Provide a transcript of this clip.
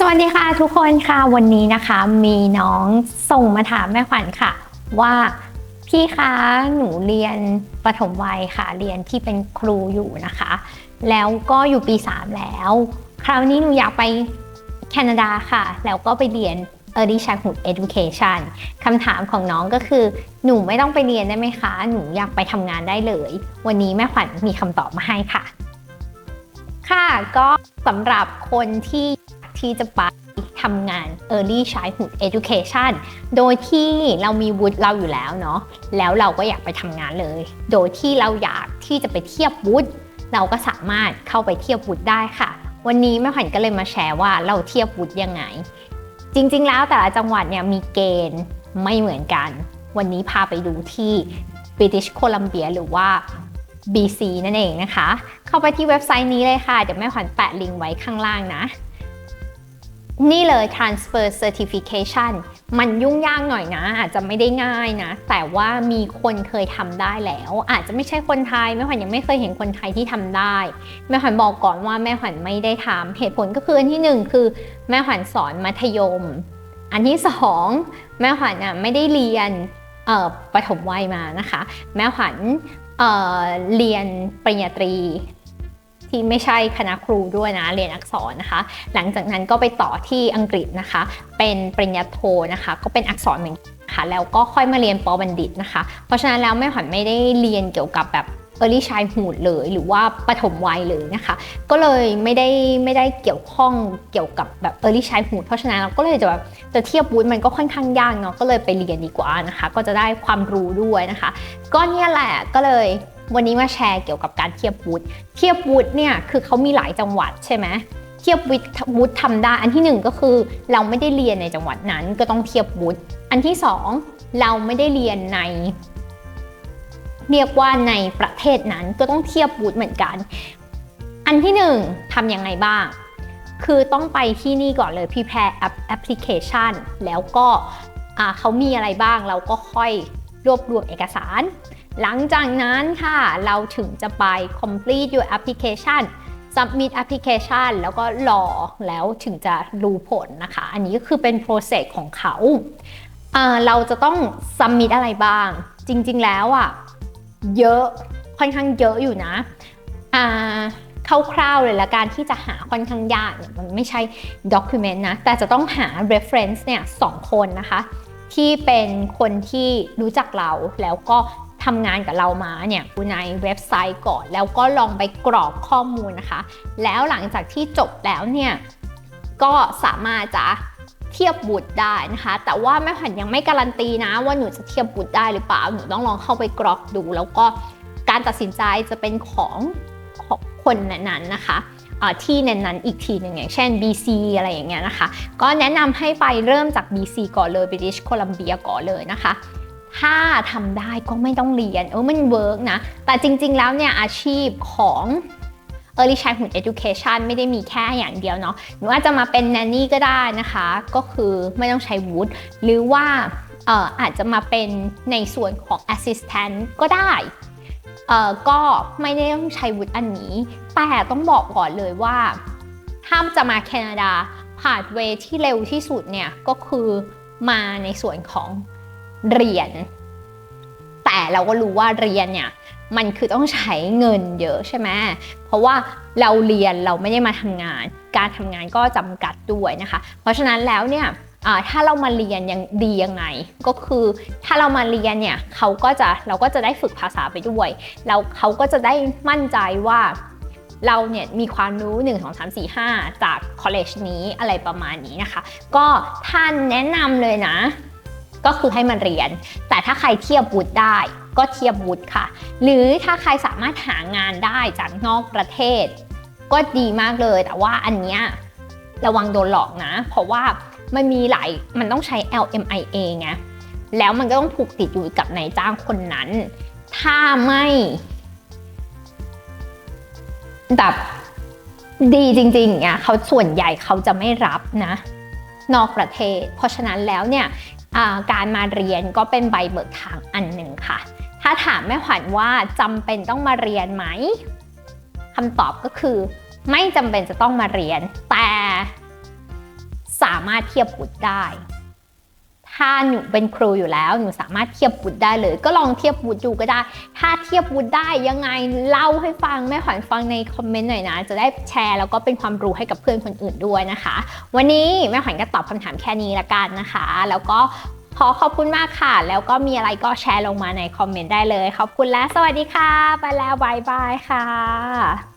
สวัสดีค่ะทุกคนค่ะวันนี้นะคะมีน้องส่งมาถามแม่ขวัญค่ะ ว่าพี่คะหนูเรียนประถมวัยค่ะ เรียนที่เป็นครูอยู่นะคะ แล้วก็อยู่ปี 3 แล้ว คราวนี้หนูอยากไปแคนาดาค่ะ แล้วก็ไปเรียน Early Childhood Education คำถามของน้องก็คือ หนูไม่ต้องไปเรียนได้ไหมคะ หนูอยากไปทำงานได้เลย วันนี้แม่ขวัญมีคำตอบมาให้ค่ะ ค่ะก็สำหรับคนที่ ที่จะไปทำงาน Early Childhood Education โดยที่เรามีวุฒิเราอยู่แล้วเนาะแล้วเราก็อยากไปทำงานเลย โดยที่เราอยากที่จะไปเทียบวุฒิเราก็สามารถเข้าไปเทียบวุฒิได้ค่ะ วันนี้แม่ขวัญก็เลยมาแชร์ว่าเราเทียบวุฒิยังไง จริงๆ แล้วแต่ละจังหวัดเนี่ยมีเกณฑ์ไม่เหมือนกัน วันนี้พาไปดูที่ British Columbia หรือว่า BC นั่นเองนะคะ เข้าไปที่เว็บไซต์นี้เลยค่ะ เดี๋ยวแม่ขวัญแปะลิงก์ไว้ข้างล่างนะ นี่เลย transfer certification มันยุ่งยากหน่อยนะ อาจจะไม่ได้ง่ายนะ แต่ว่ามีคนเคยทำได้แล้ว อาจจะไม่ใช่คนไทย แม่ขวัญยังไม่เคยเห็นคนไทยที่ทำได้ แม่ขวัญบอกก่อนว่าแม่ขวัญไม่ได้ทำเหตุผลก็คืออันที่หนึ่งคือแม่ขวัญสอนมัธยม อันที่สองแม่ขวัญอะไม่ได้เรียนเออประถมวัยมานะคะ แม่ขวัญเเรียนปริญญาตรี ที่ไม่ใช่คณะครูด้วยนะเรียนอักษรนะคะ หลังจากนั้นก็ไปต่อที่อังกฤษนะคะ เป็นปริญญาโทนะคะ ก็เป็นอักษรเหมือนกันค่ะแล้วก็ค่อยมาเรียนปอบัณฑิตนะคะ เพราะฉะนั้นแล้วแม่ขวัญไม่ได้เรียนเกี่ยวกับแบบ early childhood เลยหรือว่าปฐมวัยเลยนะคะ ก็เลยไม่ได้ไม่ได้เกี่ยวข้องเกี่ยวกับแบบ early childhood เพราะฉะนั้นเราก็เลยจะแบบจะเทียบวุฒิมันก็ค่อนข้างยากเนาะก็เลยไปเรียนดีกว่านะคะ ก็จะได้ความรู้ด้วยนะคะ ก็เนี่ยแหละก็เลย วันนี้มาแชร์เกี่ยวกับการเทียบวุฒิเทียบวุฒิเนี่ยคือเขามีหลายจังหวัดใช่ไหมเทียบวุฒิวุฒิทำได้ อันที่หนึ่งก็คือ เราไม่ได้เรียนในจังหวัดนั้นก็ต้องเทียบวุฒิอันที่สองเราไม่ได้เรียนใน เรียกว่าในประเทศนั้นก็ต้องเทียบวุฒิเหมือนกัน อันที่หนึ่งทำยังไงบ้าง คือต้องไปที่นี่ก่อนเลย prepare application แล้วก็เขามีอะไรบ้างเราก็ค่อยรวบรวมเอกสาร หลังจากนั้นค่ะเราถึงจะไป complete your application submit application แล้วก็รอแล้วถึงจะรู้ผลนะคะ อันนี้ก็คือเป็น process ของเขาเราจะต้อง submit อะไรบ้าง จริง ๆ แล้วอะเยอะค่อนข้างเยอะอยู่นะคร่าวๆเลยละการที่จะหาค่อนข้างยากเนี่ยมันไม่ใช่ document นะ แต่จะต้องหา reference เนี่ยสองคนนะคะ ที่เป็นคนที่รู้จักเราแล้วก็ ทำงานกับเรามาเนี่ยในเว็บไซต์ก่อน แล้วก็ลองไปกรอกข้อมูลนะคะ แล้วหลังจากที่จบแล้วเนี่ยก็สามารถจะเทียบบุตรได้นะคะ แต่ว่าแม่ขวัญยังไม่การันตีนะ ว่าหนูจะเทียบบุตรได้หรือเปล่าหนูต้องลองเข้าไปกรอกดู แล้วก็การตัดสินใจจะเป็นของของคนนั้นๆนะคะที่นั้นๆอีกทีหนึ่งอย่างเช่น BC อะไรอย่างเงี้ยนะคะ ก็แนะนำให้ไปเริ่มจาก BC ก่อนเลย British Columbia ก่อนเลยนะคะ ถ้าทำได้ก็ไม่ต้องเรียน เออมันเวิร์กนะ แต่จริงๆแล้วเนี่ยอาชีพของ Early Childhood Education ไม่ได้มีแค่อย่างเดียวเนาะหนูอาจจะมาเป็นแนนนี่ก็ได้นะคะ ก็คือไม่ต้องใช้วุฒิหรือว่าเอ่ออาจจะมาเป็นในส่วนของ Assistant ก็ได้เอ่อก็ไม่ได้ต้องใช้วุฒิอันนี้ แต่ต้องบอกก่อนเลยว่า ถ้าจะมาแคนาดาผ่านเวที่เร็วที่สุดเนี่ยก็คือมาในส่วนของ เรียน แต่เราก็รู้ว่าเรียนเนี่ยมันคือต้องใช้เงินเยอะใช่ไหมเพราะว่าเราเรียนเราไม่ได้มาทำงาน การทำงานก็จำกัดด้วยนะคะ เพราะฉะนั้นแล้วเนี่ยถ้าเรามาเรียนยังดียังไง ก็คือถ้าเรามาเรียนเนี่ยเขาก็จะเราก็จะได้ฝึกภาษาไปด้วยแล้วเขาก็จะได้มั่นใจว่าเราเนี่ยมีความรู้ 1 2 3 4 5 จากคอลเลจนี้อะไรประมาณนี้นะคะ ก็ท่านแนะนำเลยนะ ก็คือให้มันเรียน แต่ถ้าใครเทียบวุฒิได้ก็เทียบวุฒิค่ะ หรือถ้าใครสามารถหางานได้จากนอกประเทศ ก็ดีมากเลย แต่ว่าอันเนี้ยระวังโดนหลอกนะ เพราะว่ามันมีหลายมันต้องใช้ LMIA ไงแล้วมันก็ต้องผูกติดอยู่กับนายจ้างคนนั้น ถ้าไม่แบบดีจริงๆเนี่ยเขาส่วนใหญ่เขาจะไม่รับนะ นอกประเทศ เพราะฉะนั้นแล้วเนี่ยการมาเรียนก็เป็นใบเบิกทางอันหนึ่งค่ะ ถ้าถามแม่ขวัญว่าจำเป็นต้องมาเรียนไหมคำตอบก็คือ ไม่จำเป็นจะต้องมาเรียน แต่สามารถเทียบวุฒิได้ ถ้าหนูเป็นครูอยู่แล้วหนูสามารถเทียบวุฒิได้เลย ก็ลองเทียบวุฒิดูก็ได้ ถ้าเทียบวุฒิได้ยังไงเล่าให้ฟังแม่ขวัญฟังในคอมเมนต์หน่อยนะ จะได้แชร์แล้วก็เป็นความรู้ให้กับเพื่อนคนอื่นด้วยนะคะ วันนี้แม่ขวัญก็ตอบคำถามแค่นี้ละกันนะคะ แล้วก็ขอขอบคุณมากค่ะ แล้วก็มีอะไรก็แชร์ลงมาในคอมเมนต์ได้เลย ขอบคุณและสวัสดีค่ะ ไปแล้วบายบายค่ะ